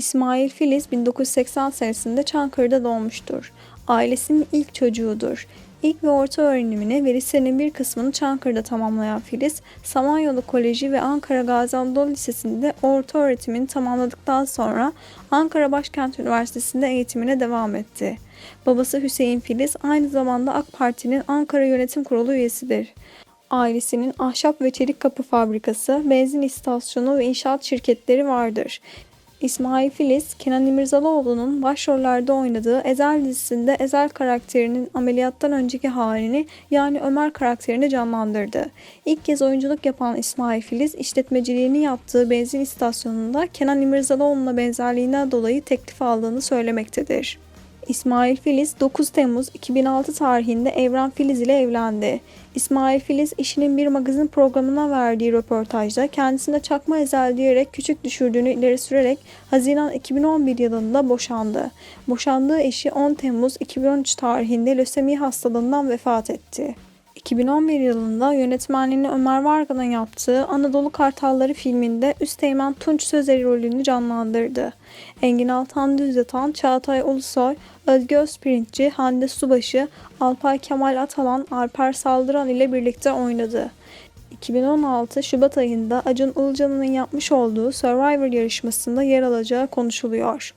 İsmail Filiz 1980 senesinde Çankırı'da doğmuştur. Ailesinin ilk çocuğudur. İlk ve orta öğrenimini ve lisenin bir kısmını Çankırı'da tamamlayan Filiz, Samanyolu Koleji ve Ankara Gazi Anadolu Lisesi'nde orta öğretimini tamamladıktan sonra Ankara Başkent Üniversitesi'nde eğitimine devam etti. Babası Hüseyin Filiz aynı zamanda AK Parti'nin Ankara Yönetim Kurulu üyesidir. Ailesinin ahşap ve çelik kapı fabrikası, benzin istasyonu ve inşaat şirketleri vardır. İsmail Filiz, Kenan İmirzalıoğlu'nun başrollerde oynadığı Ezel dizisinde Ezel karakterinin ameliyattan önceki halini yani Ömer karakterini canlandırdı. İlk kez oyunculuk yapan İsmail Filiz, işletmeciliğini yaptığı benzin istasyonunda Kenan İmirzalıoğlu'na benzerliğinden dolayı teklif aldığını söylemektedir. İsmail Filiz 9 Temmuz 2006 tarihinde Evren Filiz ile evlendi. İsmail Filiz eşinin bir magazin programına verdiği röportajda kendisine çakma ezel diyerek küçük düşürdüğünü ileri sürerek Haziran 2011 yılında boşandı. Boşandığı eşi 10 Temmuz 2013 tarihinde lösemi hastalığından vefat etti. 2011 yılında yönetmenliğini Ömer Vargan'ın yaptığı Anadolu Kartalları filminde Üsteğmen Tunç Sözeri rolünü canlandırdı. Engin Altan Düzyatan, Çağatay Ulusoy, Özge Özpirinççi, Hande Subaşı, Alpay Kemal Atalan, Alper Saldıran ile birlikte oynadı. 2016 Şubat ayında Acun Ilıcalı'nın yapmış olduğu Survivor yarışmasında yer alacağı konuşuluyor.